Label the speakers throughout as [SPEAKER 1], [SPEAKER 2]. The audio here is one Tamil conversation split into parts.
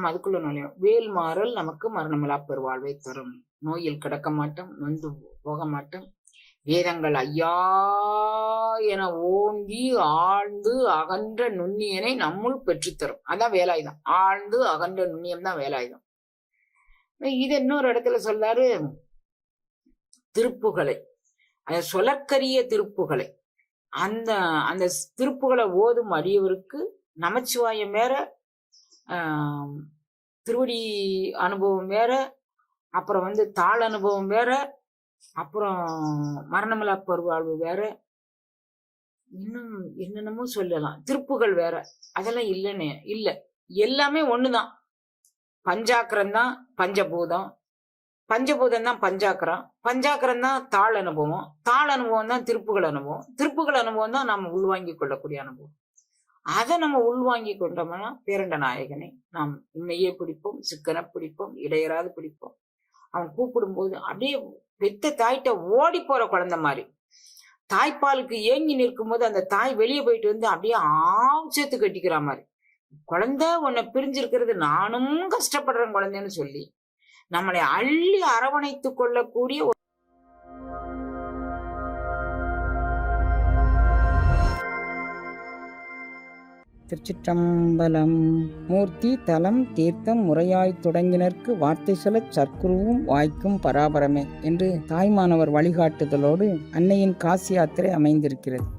[SPEAKER 1] நம்ம அதுக்குள்ள நுழையும். வேல் மாறல் நமக்கு மரணமில்லா பெருவாழ்வை தரும். நோயில் கிடக்க மாட்டோம் நொந்து போக மாட்டோம். வேதங்கள் ஐயா என ஓங்கி ஆழ்ந்து அகன்ற நுண்ணியனை நம்முள் பெற்றுத்தரும். அதான் வேலாயுதம். ஆழ்ந்து அகன்ற நுண்ணியம் தான் வேலாயுதம். இது இன்னொரு இடத்துல சொல்றாரு திருப்புகளை அந்த சொலற்கரிய திருப்புகளை அந்த அந்த திருப்புகளை ஓதும் அடியவருக்கு நமச்சிவாயம் வேற திருவடி அனுபவம் வேற அப்புறம் வந்து தாள் அனுபவம் வேற அப்புறம் மரணமில்லா பருவாழ்வு வேற. இன்னும் என்னென்னமோ சொல்லலாம். திருப்புகள் வேற. அதெல்லாம் இல்லைன்னு இல்லை. எல்லாமே ஒண்ணுதான். பஞ்சாக்கரம் தான் பஞ்சபூதம். பஞ்சபூதம் தான் பஞ்சாக்கரம். பஞ்சாக்கரம் தான் தாள் அனுபவம். தாள் அனுபவம் தான் திருப்புகள் அனுபவம். திருப்புகள் அனுபவம் தான் நம்ம உள்வாங்கி கொள்ளக்கூடிய அனுபவம். அதை நம்ம உள்வாங்கி கொண்டோம்னா பேரண்ட நாயகனை நாம் உண்மையே பிடிப்போம் சிக்கனை பிடிப்போம் இடையராது பிடிப்போம். அவன் கூப்பிடும் போது அப்படியே பெத்த தாய்கிட்ட ஓடி போற குழந்தை மாதிரி. தாய்ப்பாலுக்கு ஏங்கி நிற்கும் போது அந்த தாய் வெளியே போயிட்டு வந்து அப்படியே ஆவு சேர்த்து கட்டிக்கிற மாதிரி. குழந்தை உன்னை பிரிஞ்சிருக்கிறது நானும் கஷ்டப்படுறேன் குழந்தைன்னு சொல்லி நம்மளை அள்ளி அரவணைத்து கொள்ளக்கூடிய
[SPEAKER 2] திருச்சிற்றம்பலம். மூர்த்தி தலம் தீர்த்தம் முறையாய் தொடங்கினர்க்கு வார்த்தை சொல்ல சற்குருவும் வாய்க்கும் பராபரமே என்று தாய்மானவர் வழிகாட்டுதலோடு அன்னையின் காசி யாத்திரை அமைந்திருக்கிறது.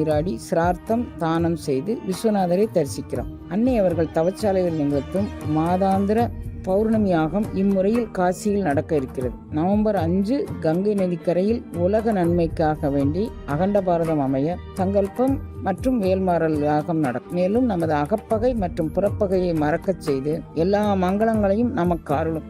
[SPEAKER 2] நீராடி சிரார்த்தம் தானம் செய்து விஸ்வநாதரை தரிசிக்கிறோம். அன்னை அவர்கள் தவச்சாலையில் நிகழ்த்தும் மாதாந்திர பௌர்ணமியாகம் இம்முறையில் காசியில் நடக்க இருக்கிறது. நவம்பர் அஞ்சு கங்கை நதிக்கரையில் உலக நன்மைக்காக வேண்டி அகண்ட பாரதம் அமைய சங்கல்பம் மற்றும் வேல்மாறல் யாகம் நடக்கும். மேலும் நமது அகப்பகை மற்றும் புறப்பகையை மறக்கச் செய்து எல்லா மங்களங்களையும் நமக்கு அருளும்.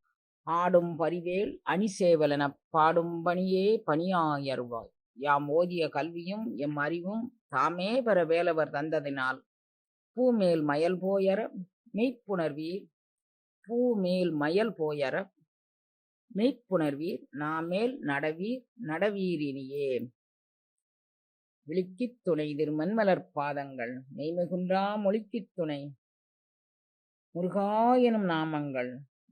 [SPEAKER 1] ஆடும் பரிவேல் அணிசேவலன பாடும் பணியே பணியாயருவாய் யாம் ஓதிய கல்வியும் எம் அறிவும் தாமே பெற வேலவர் தந்ததினால். பூமேல் மயல் போயர மெய்ப்புணர்வீர். பூமேல் மயல் போயர மெய்ப்புணர்வீர். நாமேல் நடவீர் நடவீரினியே விழிக்கித் துணை திருமன்மலர் பாதங்கள். மெய்மிகுன்றா மொழிக்கித் துணை. முருகா எனும் நாமங்கள்.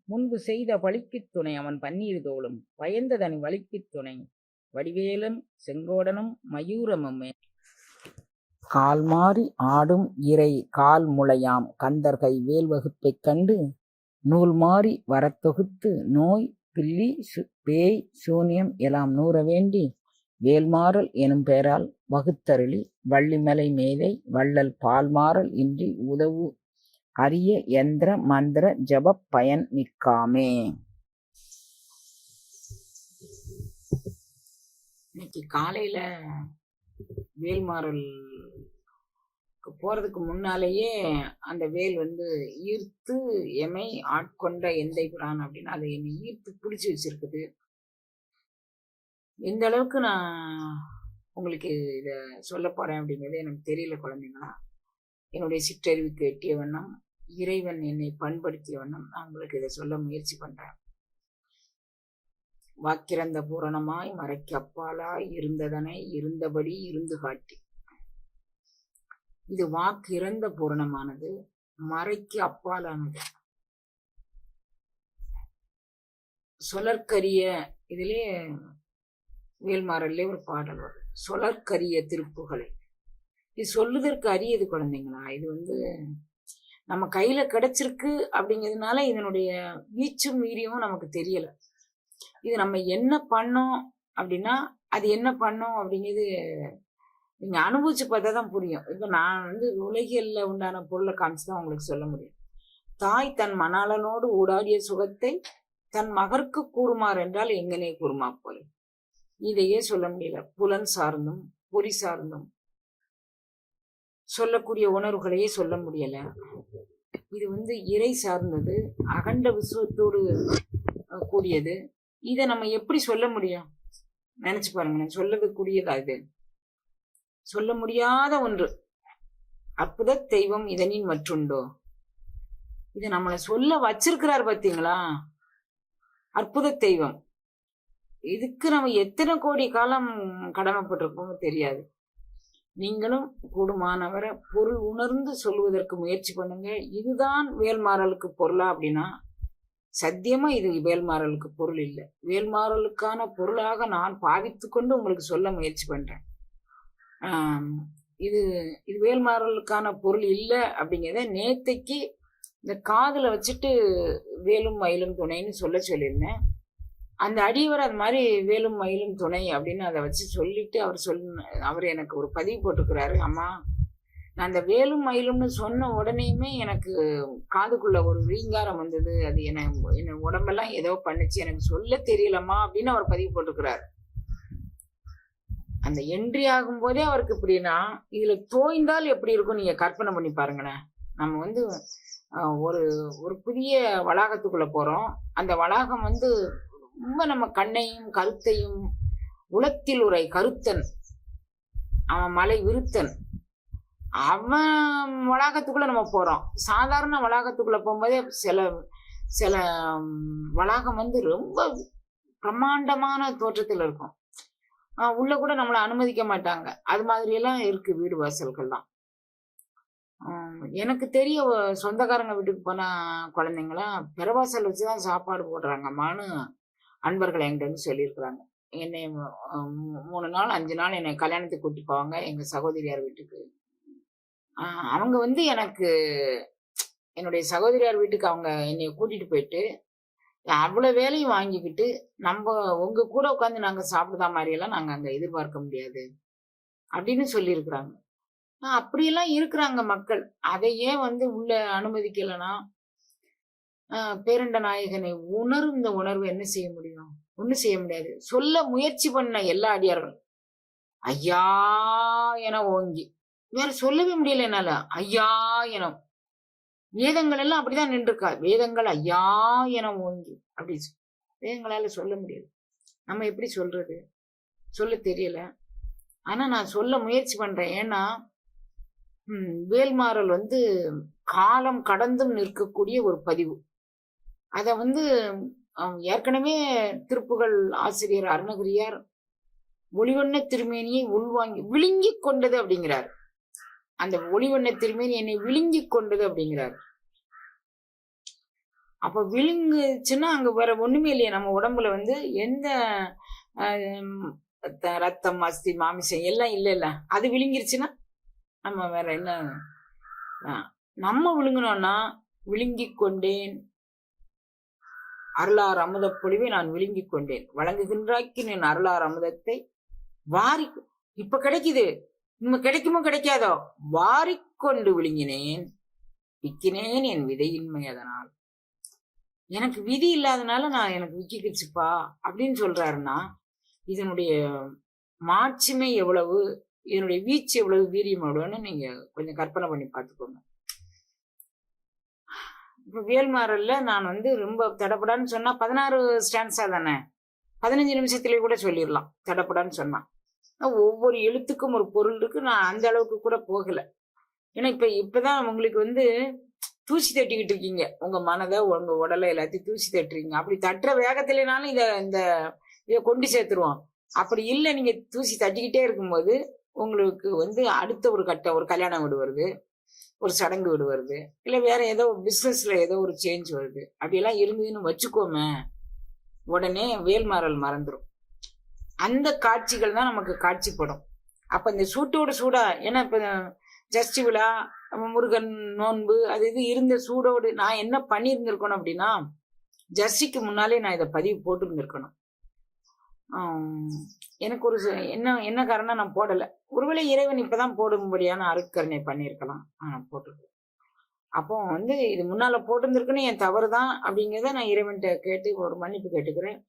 [SPEAKER 1] முன்பு செய்த பழிக்குத் துணை அவன் பன்னீர் தோளும் பயந்ததன் வலிக்குத் துணை வடிவேலன் செங்கோடனும் மயூரமுமே.
[SPEAKER 2] கால் மாறி ஆடும் இறை கால் முளையாம் கந்தர்கை வேல் வகுப்பைக் கண்டு நூல் மாறி வரத்தொகுத்து நோய் பில்லி சு பேய் சூனியம் எல்லாம் நூற வேண்டி வேல்மாறல் எனும் பெயரால் வகுத்தருளி வள்ளிமலை மேதை வள்ளல் பால்மாறல் இன்றி உதவு அரிய யந்திர மந்திர ஜப பயன் மிக்காமே.
[SPEAKER 1] இன்னைக்கு காலையில வேல்மாறல் போறதுக்கு முன்னாலேயே அந்த வேல் வந்து ஈர்த்து எமை ஆட்கொண்ட எந்தை பிரான் அப்படின்னு அதை என்னை ஈர்த்து பிடிச்சி வச்சிருக்குது. எந்த அளவுக்கு நான் உங்களுக்கு இதை சொல்ல போறேன் அப்படிங்கிறது எனக்கு தெரியல குழந்தைங்களா. என்னுடைய சிற்றறிவுக்கு எட்டிய வண்ணம் இறைவன் என்னை பண்படுத்திய வண்ணம் நான் உங்களுக்கு இதை சொல்ல முயற்சி பண்றேன். வாக்கிறந்த பூரணமாய் மறைக்கு அப்பாலாய் இருந்ததனை இருந்தபடி இருந்து காட்டி. இது வாக்கு இறந்த பூரணமானது மறைக்கு அப்பாலானது. சொலற்கரிய இதிலே வேல்மாறல்லே ஒரு பாடல் வரும். சொலற்கரிய திருப்புகளை. இது சொல்லுதற்கு அரியது குழந்தைங்களா? இது வந்து நம்ம கையில கிடைச்சிருக்கு அப்படிங்கிறதுனால இதனுடைய வீச்சும் மீறியும் நமக்கு தெரியல. இது நம்ம என்ன பண்ணோம் அப்படின்னா அது என்ன பண்ணோம் அப்படிங்கிறது நீங்க அனுபவிச்சு பார்த்தா தான் புரியும். இப்ப நான் வந்து உலகியல்ல உண்டான பொருளை காமிச்சு தான் உங்களுக்கு சொல்ல முடியும். தாய் தன் மணாளனோடு ஊடாடிய சுகத்தை தன் மகற்கு கூறுமாறு என்றால் எங்கனே கூறுமா போல. இதையே சொல்ல முடியல. புலன் சார்ந்தும் பொறி சார்ந்தும் சொல்லக்கூடிய உணர்வுகளையே சொல்ல முடியல. இது வந்து இறை சார்ந்தது அகண்ட விசுவத்தோடு கூடியது. இதை நம்ம எப்படி சொல்ல முடியும்? நினைச்சு பாருங்களேன். சொல்லக்கூடியதா இது? சொல்ல முடியாத ஒன்று. அற்புத தெய்வம் இதனின் மற்றுண்டோ? இதை நம்மளை சொல்ல வச்சிருக்கிறார் பார்த்தீங்களா அற்புத தெய்வம். இதுக்கு நம்ம எத்தனை கோடி காலம் கடமைப்பட்டிருப்போமோ தெரியாது. நீங்களும் கூடுமானவரை பொருள் உணர்ந்து சொல்வதற்கு முயற்சி பண்ணுங்க. இதுதான் வேல்மாறலுக்கு பொருளா அப்படின்னா சத்தியமா இது வேல்மாறலுக்கு பொருள் இல்லை. வேல்மாறலுக்கான பொருளாக நான் பாவித்து கொண்டு உங்களுக்கு சொல்ல முயற்சி பண்றேன். இது இது வேல்மாறலுக்கான பொருள் இல்லை அப்படிங்கிறத நேத்தைக்கு இந்த காதில் வச்சுட்டு வேலும் மயிலும் துணைன்னு சொல்ல சொல்லியிருந்தேன். அந்த அடியவர் அது மாதிரி வேலும் மயிலும் துணை அப்படின்னு அதை வச்சு சொல்லிட்டு அவர் சொல் அவர் எனக்கு ஒரு பதிவு போட்டுக்கிறாரு அம்மா நான் அந்த வேலும் மயிலும்னு சொன்ன உடனேயுமே எனக்கு காதுக்குள்ள ஒரு ரீங்காரம் வந்தது. அது என்ன என்ன உடம்பெல்லாம் ஏதோ பண்ணுச்சு. எனக்கு சொல்ல தெரியலம்மா அப்படின்னு அவர் பதிவு போட்டுக்கிறாரு அந்த என்ட்ரி ஆகும் போதே அவருக்கு இப்படின்னா இதுல தோய்ந்தால் எப்படி இருக்கும்? நீங்க கற்பனை பண்ணி பாருங்களேன். நம்ம வந்து ஒரு ஒரு புதிய வளாகத்துக்குள்ள போறோம். அந்த வளாகம் வந்து ரொம்ப நம்ம கண்ணையும் கருத்தையும் உளத்தில் உரை கருத்தன். அவன் மலை விருத்தன். அவன் வளாகத்துக்குள்ள நம்ம போறோம். சாதாரண வளாகத்துக்குள்ள போகும்போதே சில சில வளாகம் வந்து ரொம்ப பிரம்மாண்டமான தோற்றத்தில் இருக்கும். உள்ள கூட நம்மளை அனுமதிக்க மாட்டாங்க. அது மாதிரி எல்லாம் இருக்கு வீடு வாசல்கள்லாம். எனக்கு தெரிய சொந்தக்காரங்க வீட்டுக்கு போன குழந்தைங்களாம் பெறவாசல் வச்சுதான் சாப்பாடு போடுறாங்கம்மான்னு அன்பர்கள் என்கிட்ட வந்து சொல்லியிருக்கிறாங்க. என்னை மூணு நாள் அஞ்சு நாள் என்னை கல்யாணத்துக்கு கூட்டிட்டு போவாங்க. எங்க சகோதரியார் வீட்டுக்கு. அவங்க வந்து எனக்கு என்னுடைய சகோதரியார் வீட்டுக்கு அவங்க என்னை கூட்டிட்டு போயிட்டு அவ்வளவு வேலையும் வாங்கிக்கிட்டு நம்ம உங்க கூட உட்காந்து நாங்க சாப்பிடுதா மாதிரியெல்லாம் நாங்கள் நாங்க அங்க எதிர்பார்க்க முடியாது. அப்படின்னு சொல்லியிருக்கிறாங்க. அப்படியெல்லாம் இருக்கிறாங்க மக்கள். அதை ஏன் வந்து உள்ள அனுமதிக்கலைன்னா பேரண்ட நாயகனை உணரும் இந்த உணர்வு என்ன செய்ய முடியும்? ஒண்ணும் செய்ய முடியாது. சொல்ல முயற்சி பண்ண எல்லா அடியார்களும். ஐயா என ஓங்கி. வேற சொல்லவே முடியல என்னால. ஐயா என. வேதங்கள் எல்லாம் அப்படிதான் நின்றுருக்கா. வேதங்கள் ஐயா என ஓங்கி. அப்படி வேதங்களால சொல்ல முடியாது. நம்ம எப்படி சொல்றது? சொல்ல தெரியல. ஆனா நான் சொல்ல முயற்சி பண்றேன். ஏன்னா ம், வேல்மாறல் வந்து காலம் கடந்தும் நிற்கக்கூடிய ஒரு பதிவு. அதை வந்து ஏற்கனவே திருப்புகள் ஆசிரியர் அருணகிரியார் ஒளிவண்ண திருமேனியை உள்வாங்கி விழுங்கி கொண்டது அப்படிங்கிறார். அந்த ஒளிவண்ண திருமேனி என்னை விழுங்கி கொண்டது அப்படிங்கிறார். அப்ப விழுங்குச்சுன்னா அங்க வேற ஒண்ணுமே இல்லையா நம்ம உடம்புல வந்து எந்த ரத்தம் அஸ்தி மாமிசம் எல்லாம் இல்லை இல்ல. அது விழுங்கிருச்சுன்னா நம்ம வேற என்ன நம்ம விழுங்கினோம்னா விழுங்கிக் கொண்டேன் அருளார் அமுத பொழிவை நான் விழுங்கிக் கொண்டேன். வழங்குகின்றாக்கி என் அருளார் அமுதத்தை வாரி இப்ப கிடைக்குது. இன்னும் கிடைக்குமோ கிடைக்காதோ? வாரிக்கொண்டு விழுங்கினேன். விக்கினேன் என் விதையின்மை அதனால். எனக்கு விதி இல்லாதனால நான் எனக்கு விக்கிக்கிச்சுப்பா அப்படின்னு சொல்றாருன்னா இதனுடைய மாட்சிமை எவ்வளவு இதனுடைய வீச்சு எவ்வளவு வீரியம் எவ்வளவுன்னு நீங்க கொஞ்சம் கற்பனை பண்ணி பார்த்துக்கோங்க. இப்போ வேல்மாறல்ல நான் வந்து ரொம்ப தடப்படான்னு சொன்னால் பதினாறு ஸ்டான்ஸா தானே? பதினஞ்சு நிமிஷத்துலேயே கூட சொல்லிடலாம் தடப்படான்னு சொன்னால் ஒவ்வொரு எழுத்துக்கும் ஒரு பொருள் இருக்கு நான் அந்த அளவுக்கு கூட போகலை. ஏன்னா இப்போ தான் உங்களுக்கு வந்து தூசி தட்டிக்கிட்டு இருக்கீங்க. உங்க மனதை உங்க உடலை எல்லாத்தையும் தூசி தட்டுறீங்க. அப்படி தட்டுற வேகத்திலனாலும் இதை இந்த இதை கொண்டு சேர்த்துருவோம். அப்படி இல்லை நீங்க தூசி தட்டிக்கிட்டே இருக்கும்போது உங்களுக்கு வந்து அடுத்த ஒரு கட்டம் ஒரு கல்யாணம் வீடு வருது. ஒரு சடங்கு வீடு வருது. இல்லை வேற ஏதோ பிஸ்னஸ்ல ஏதோ ஒரு சேஞ்ச் வருது. அப்படியெல்லாம் இருந்ததுன்னு வச்சுக்கோமே உடனே வேல்மாறல் மறந்துடும் அந்த காட்சிகள் தான் நமக்கு காட்சிப்படும். அப்ப இந்த சூட்டோட சூடா ஏன்னா இப்ப ஜஸ்டி விழா முருகன் நோன்பு அது இது இருந்த சூடோடு நான் என்ன பண்ணியிருந்திருக்கணும் அப்படின்னா ஜஸ்டிக்கு முன்னாலே நான் இதை பதிவு போட்டிருந்திருக்கணும். எனக்கு ஒரு என்ன என்ன காரணம் நான் போடலை. ஒருவேளை இறைவன் இப்பதான் போடும்படியான அருட்கருணை பண்ணியிருக்கலாம். நான் போட்டிருக்கேன். அப்போ வந்து இது முன்னால போட்டிருந்திருக்குன்னு என் தவறு தான் அப்படிங்கிறத நான் இறைவன்கிட்ட கேட்டு ஒரு மன்னிப்பு கேட்டுக்கிறேன்.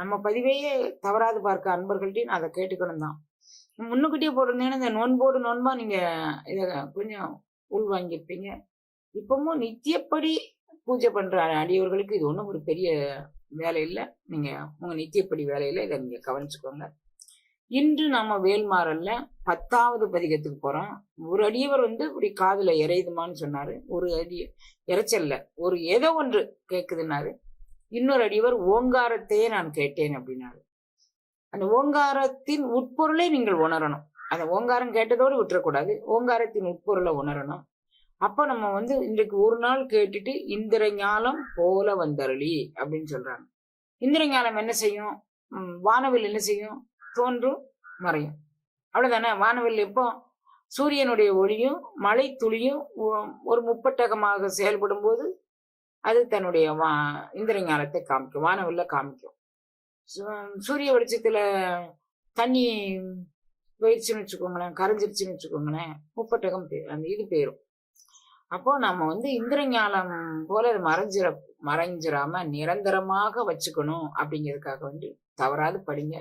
[SPEAKER 1] நம்ம பதிவையே தவறாது பார்க்க அன்பர்கள்ட்டையும் நான் அதை கேட்டுக்கணும் தான். முன்னுக்கிட்டே போட்டிருந்தீங்கன்னா இந்த நோன்போடு நோன்பா நீங்க இதை கொஞ்சம் உள்வாங்கியிருப்பீங்க இப்பவும் நித்தியப்படி பூஜை பண்ற அடியவர்களுக்கு இது ஒன்றும் ஒரு பெரிய வேலையில் நீங்கள் உங்கள் நித்தியப்படி வேலையில் இதை நீங்கள் கவனிச்சுக்கோங்க. இன்று நம்ம வேல்மாறல்ல பத்தாவது பதிகத்துக்கு போகிறோம் ஒரு அடியவர் வந்து இப்படி காதில் இறையுதுமான்னு சொன்னார். ஒரு அடி இறைச்சல்ல ஒரு ஏதோ ஒன்று கேட்குதுன்னாரு இன்னொரு அடியவர் ஓங்காரத்தையே நான் கேட்டேன் அப்படின்னாரு. அந்த ஓங்காரத்தின் உட்பொருளை நீங்கள் உணரணும். அந்த ஓங்காரம் கேட்டதோடு விட்டுறக்கூடாது. ஓங்காரத்தின் உட்பொருளை உணரணும். அப்போ நம்ம வந்து இன்றைக்கு ஒரு நாள் கேட்டுட்டு இந்திர ஞானம் போல வந்தருளி அப்படின்னு சொல்றாங்க. இந்திர ஞானம் என்ன செய்யும்? வானவில் என்ன செய்யும்? தோன்றும் மறையும். அவ்வளவுதானே? வானவில் எப்போ? சூரியனுடைய ஒளியும் மழை துளியும் ஒரு முப்பட்டகமாக செயல்படும் போது அது தன்னுடைய வா இந்திரஞானத்தை காமிக்கும் வானவில்ல காமிக்கும். சு- சூரிய வெளிச்சத்துல தண்ணி போயிடுச்சுன்னு வச்சுக்கோங்களேன் கரைஞ்சிருச்சுன்னு வச்சுக்கோங்களேன் முப்பட்டகம் அந்த இது போயிடும் அப்போ நம்ம வந்து இந்திரஞானம் போல அது மறைஞ்சிட மறைஞ்சிடாம நிரந்தரமாக வச்சுக்கணும் அப்படிங்கிறதுக்காக வேண்டி தவறாது படிங்க.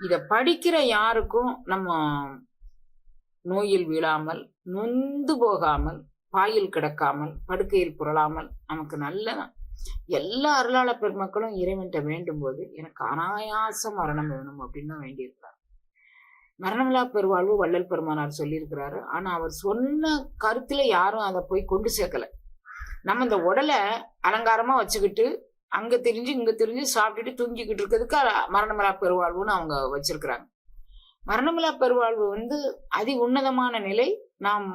[SPEAKER 1] இத படிக்கிற யாருக்கும் நம்ம நோயில் வீழாமல் நொந்து போகாமல் பாயில் கிடக்காமல் படுக்கையில் புரளாமல் நமக்கு நல்ல எல்லா அருளாள பெருமக்களும் இறைவன்கிட்ட வேண்டும் போது எனக்கு அனாயாச மரணம் வேணும் அப்படின்னு தான் வேண்டியிருக்கும். மரணமில்லா பெருவாழ்வு வள்ளல் பெருமானார் சொல்லியிருக்கிறாரு. ஆனால் அவர் சொன்ன கருத்தில் யாரும் அதை போய் கொண்டு சேர்க்கலை. நம்ம இந்த உடலை அலங்காரமாக வச்சுக்கிட்டு அங்கே தெரிஞ்சு இங்கே தெரிஞ்சு சாப்பிட்டுட்டு தூங்கிக்கிட்டு இருக்கிறதுக்கு மரணமில்லா பெருவாழ்வுன்னு அவங்க வச்சிருக்கிறாங்க. மரணமில்லா பெருவாழ்வு வந்து அதி உன்னதமான நிலை. நாம்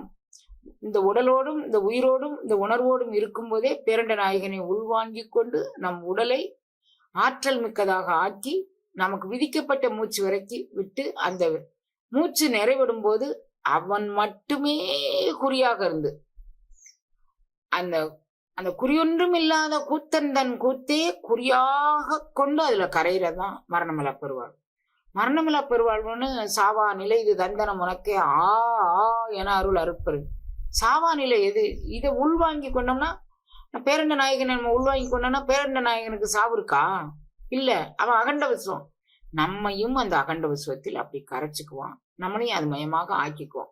[SPEAKER 1] இந்த உடலோடும் இந்த உயிரோடும் இந்த உணர்வோடும் இருக்கும்போதே பேரண்ட நாயகனை உள்வாங்கி கொண்டு நம் உடலை ஆற்றல் மிக்கதாக ஆக்கி நமக்கு விதிக்கப்பட்ட மூச்சு வரைக்கும் விட்டு அந்த மூச்சு நிறைவிடும் போது அவன் மட்டுமே குறியாக இருந்து. அந்த அந்த குறியொன்றும் இல்லாத கூத்தன் தன் கூத்தே குறியாக கொண்டு அதுல கரையிறதான் மரணமிலா பெருவாள் மரணமிலா பெருவாழ்வுன்னு சாவா நிலை இது தந்தனம் உனக்கே ஆ ஆ என அருள் அறுப்பரு. சாவா நிலை எது? இதை உள்வாங்கி கொண்டோம்னா பேரண்ட நாயகனை நம்ம உள்வாங்கி கொண்டோம்னா பேரண்ட நாயகனுக்கு சாவு இருக்கா? இல்ல அவன் அகண்ட விசுவம். நம்மையும் அந்த அகண்ட விஸ்வத்தில் அப்படி கரைச்சிக்குவான். நம்மளையும் அது மயமாக ஆக்கிக்குவோம்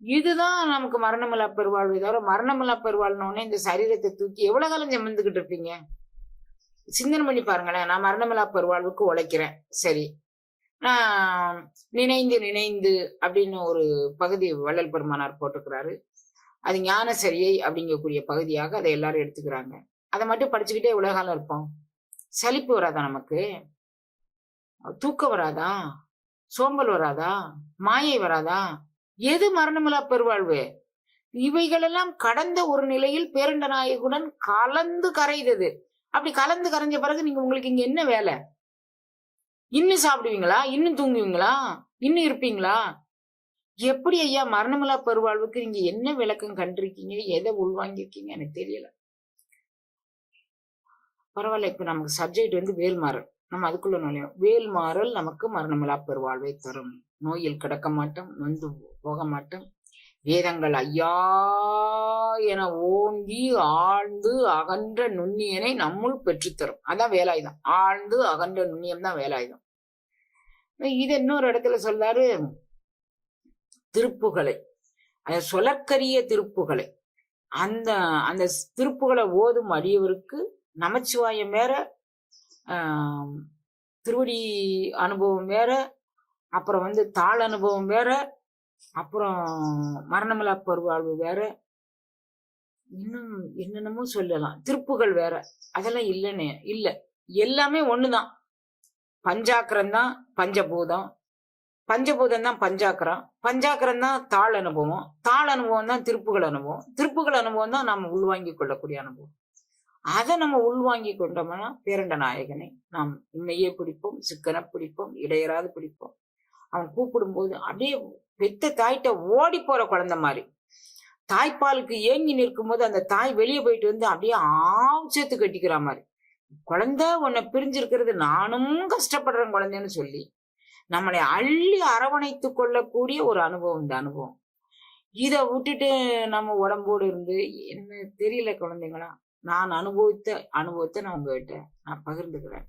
[SPEAKER 1] இதுதான் நமக்கு மரணமில்லா பெருவாழ்வு. தவிர மரணமில்லா பெருவாழ்னோடனே இந்த சரீரத்தை தூக்கி எவ்வளவு காலம் செமந்துக்கிட்டு இருப்பீங்க? சிந்தனை பண்ணி பாருங்களேன். நான் மரணமில்லா பெருவாழ்வுக்கு உழைக்கிறேன். சரி. நான் நினைந்து நினைந்து அப்படின்னு ஒரு பகுதி வள்ளல் பெருமானார் போட்டிருக்கிறாரு. அது ஞான சரியை அப்படிங்கக்கூடிய பகுதியாக அதை எல்லாரும் எடுத்துக்கிறாங்க. அதை மட்டும் படிச்சுக்கிட்டே உலகாலம் காலம் இருப்போம்? சலிப்பு வராதா நமக்கு? தூக்கம் வராதா? சோம்பல் வராதா? மாயை வராதா? எது மரணமில்லா பெருவாழ்வு? இவைகளெல்லாம் கடந்த ஒரு நிலையில் பேரண்ட நாயகுடன் கலந்து கரைதது அப்படி கலந்து கரைஞ்ச பிறகு நீங்க உங்களுக்கு இங்க என்ன வேலை? இன்னும் சாப்பிடுவீங்களா? இன்னும் தூங்குவீங்களா? இன்னும் இருப்பீங்களா? எப்படி ஐயா மரணமில்லா பெருவாழ்வுக்கு நீங்க என்ன விளக்கம் கண்டிருக்கீங்க? எதை உள்வாங்கியிருக்கீங்க எனக்கு தெரியல. பரவாயில்ல இப்ப நமக்கு சப்ஜெக்ட் வந்து வேல்மாறல் நம்ம அதுக்குள்ள நுழையும். வேல்மாறல் நமக்கு மரணமிலா பெருவாழ்வை தரும். நோயில் கிடக்க மாட்டோம் நொந்து போக மாட்டோம். வேதங்கள் ஐயா என ஓங்கி ஆழ்ந்து அகன்ற நுண்ணியனை நம்முள் பெற்றுத்தரும். அதான் வேலாயுதம். ஆழ்ந்து அகன்ற நுண்ணியம் தான் வேலாயுதம். இது இன்னொரு இடத்துல சொல்றாரு திருப்புகளை அந்த சொலற்கரிய திருப்புகளை அந்த அந்த திருப்புகளை ஓதும் அடியவருக்கு நமச்சிவாயம் வேற திருவடி அனுபவம் வேற அப்புறம் வந்து தாள் அனுபவம் வேற அப்புறம் மரணமில்லா பருவாழ்வு வேற. இன்னும் என்னென்னமோ சொல்லலாம். திருப்புகள் வேற. அதெல்லாம் இல்லைன்னு இல்லை. எல்லாமே ஒண்ணுதான். பஞ்சாக்கரம் தான் பஞ்சபூதம். பஞ்சபூதம் தான் பஞ்சாக்கரம். பஞ்சாக்கரம் தான் தாள் அனுபவம். தாள் அனுபவம் தான் திருப்புகள் அனுபவம். திருப்புகள் அனுபவம் தான் நம்ம உள்வாங்கி கொள்ளக்கூடிய அனுபவம். அதை நம்ம உள்வாங்கி கொண்டோம்னா பேரண்ட நாயகனை நாம் உண்மையே பிடிப்போம் சிக்கனை பிடிப்போம் இடையராது பிடிப்போம். அவன் கூப்பிடும் போது அப்படியே பெத்த தாய்கிட்ட ஓடி போற குழந்தை மாதிரி. தாய்ப்பாலுக்கு ஏங்கி நிற்கும் போது அந்த தாய் வெளியே போயிட்டு வந்து அப்படியே ஆவு சேர்த்து கட்டிக்கிற மாதிரி. குழந்தை உன்னை பிரிஞ்சிருக்கிறது நானும் கஷ்டப்படுறேன் குழந்தைன்னு சொல்லி நம்மளை அள்ளி அரவணைத்து கொள்ளக்கூடிய ஒரு அனுபவம் இந்த அனுபவம். இதை விட்டுட்டு நம்ம உடம்போடு இருந்து என்ன தெரியல குழந்தைங்களா? நான் அனுபவித்த அனுபவத்தை நான் உங்ககிட்ட நான் பகிர்ந்துக்கிறேன்.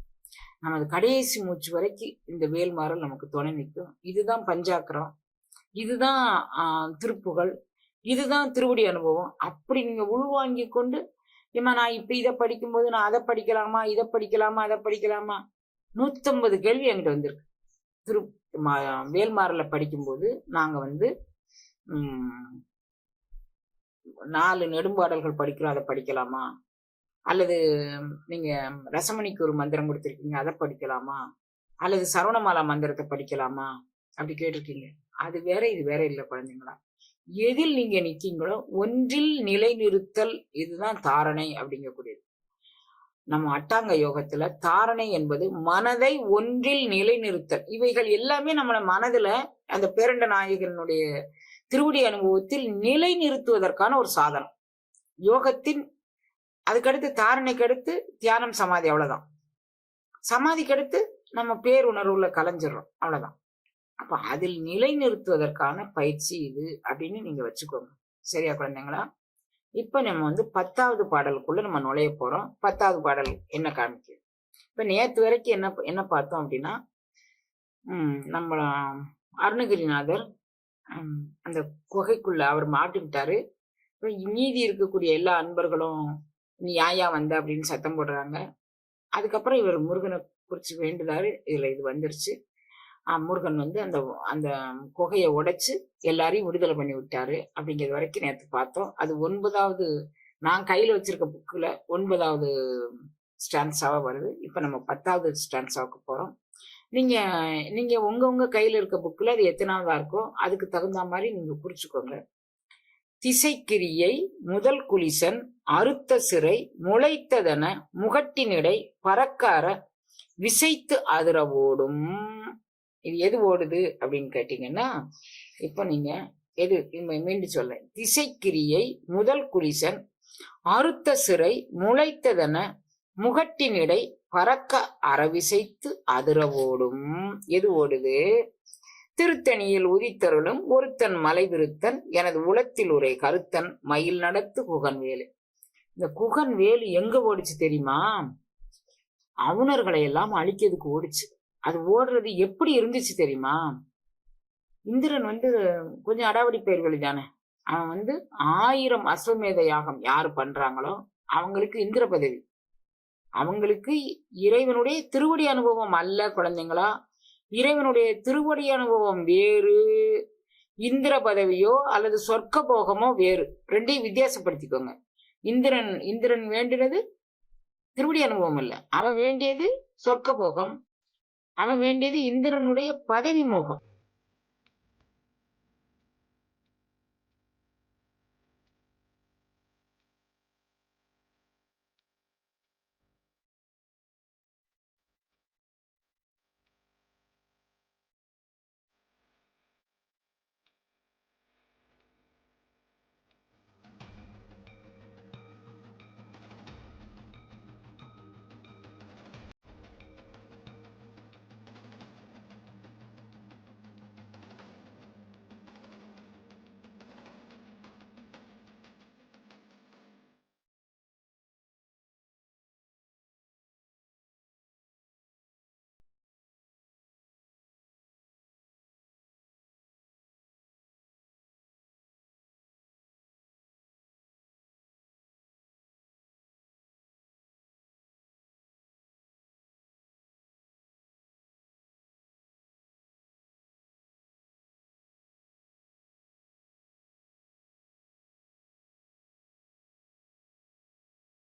[SPEAKER 1] நமது கடைசி மூச்சு வரைக்கும் இந்த வேல்மாறல் நமக்கு துணை நிற்கும். இதுதான் பஞ்சாக்கரம். இதுதான் திருப்புகள் இதுதான் திருவடி அனுபவம். அப்படி நீங்க உள்வாங்கி கொண்டு இம்மா நான் இப்ப இதை படிக்கும்போது நான் அதை படிக்கலாமா இதை படிக்கலாமா அதை படிக்கலாமா? நூத்தம்பது கேள்வி என்கிட்ட வந்திருக்கு. திரு ம- வேல்மாறல படிக்கும்போது நாங்க வந்து நாலு நெடும்பாடல்கள் படிக்கிறோம் அதை படிக்கலாமா? அல்லது நீங்க ரசமணிக்கு ஒரு மந்திரம் கொடுத்துருக்கீங்க அதை படிக்கலாமா? அல்லது சரவணமாலா மந்திரத்தை படிக்கலாமா? அப்படி கேட்டிருக்கீங்க. அது வேற இது வேற இல்லை குழந்தைங்களா. எதில் நீங்க நிக்கீங்களோ ஒன்றில் நிலைநிறுத்தல் இதுதான் தாரணை அப்படிங்கக்கூடியது. நம்ம அட்டாங்க யோகத்துல தாரணை என்பது மனதை ஒன்றில் நிலைநிறுத்தல். இவைகள் எல்லாமே நம்மள மனதுல அந்த பேரண்ட நாயகனுடைய திருவடி அனுபவத்தில் நிலைநிறுத்துவதற்கான ஒரு சாதனம். யோகத்தின் அதுக்கடுத்து தாரணைக்கு அடுத்து தியானம் சமாதி அவ்வளவுதான். சமாதிக்கு அடுத்து நம்ம பேருணர்வுல கலைஞ்சிடுறோம் அவ்வளவுதான். அப்ப அதில் நிலைநிறுத்துவதற்கான பயிற்சி இது அப்படின்னு நீங்க வச்சுக்கோங்க. சரியா குழந்தைங்களா? இப்ப நம்ம வந்து பத்தாவது பாடலுக்குள்ள நம்ம நுழைய போறோம். பத்தாவது பாடல் என்ன காமிக்குது? இப்ப நேத்து வரைக்கும் என்ன என்ன பார்த்தோம் அப்படின்னா உம் நம்ம அருணகிரிநாதர் அந்த குகைக்குள்ள அவர் மாட்டிக்கிட்டாரு. மீதி இருக்கக்கூடிய எல்லா அன்பர்களும் நீ யாயா வந்த? அப்படின்னு சத்தம் போடுறாங்க. அதுக்கப்புறம் இவர் முருகனை குறிச்சு வேண்டுதாரு இதுல இது வந்துருச்சு. முருகன் வந்து அந்த அந்த குகையை உடைச்சு எல்லாரையும் விடுதலை பண்ணி விட்டாரு அப்படிங்கிறது வரைக்கும் நேற்று பார்த்தோம். அது ஒன்பதாவது நான் கையில வச்சிருக்க புக்கில் ஒன்பதாவது ஸ்டான்ஸாவா வருது. இப்போ நம்ம பத்தாவது ஸ்டான்ஸாவுக்கு போறோம். நீங்க நீங்க உங்க உங்க கையில இருக்க புக்கில் அது எத்தனாவதா இருக்கோ அதுக்கு தகுந்த மாதிரி நீங்க குறிச்சுக்கோங்க திசைக்கிரியை முதல் குலிசன் அறுத்த சிறை முளைத்ததென முகட்டினிடை பறக்கார விசைத்து அதிர ஓடும். இது எது ஓடுது அப்படின்னு கேட்டீங்கன்னா இப்போ நீங்க எது மீண்டும் சொல்ல திசைக்கிரியை முதல் குலிசன் அறுத்த சிறை முளைத்ததென முகட்டினிடை பறக்க அறவிசைத்து அதிரவோடும். ஓடும் எது ஓடுது? திருத்தணியில் உதித்தருளும் ஒருத்தன் மலை விருத்தன் எனது உளத்தில் உரை கருத்தன் மயில் நடத்து குகன் வேலு. இந்த குகன் வேலு எங்க ஓடிச்சு தெரியுமா? அவுணர்களை எல்லாம் அழிக்கிறதுக்கு ஓடிச்சு. அது ஓடுறது எப்படி இருந்துச்சு தெரியுமா? இந்திரன் வந்து கொஞ்சம் அடாவடி பெயர்கள் தானே. அவன் வந்து ஆயிரம் அஸ்வமேத யாகம் யார் பண்றாங்களோ அவங்களுக்கு இந்திர பதவி. அவங்களுக்கு இறைவனுடைய திருவடி அனுபவம் அல்ல குழந்தைங்களா? இறைவனுடைய திருவடி அனுபவம் வேறு இந்திர பதவியோ அல்லது சொர்க்க போகமோ வேறு. ரெண்டையும் வித்தியாசப்படுத்திக்கோங்க. இந்திரன் இந்திரன் வேண்டினது திருவடி அனுபவம் இல்ல. அவன் வேண்டியது சொர்க்க போகம் அவன் வேண்டியது இந்திரனுடைய பதவி மோகம்.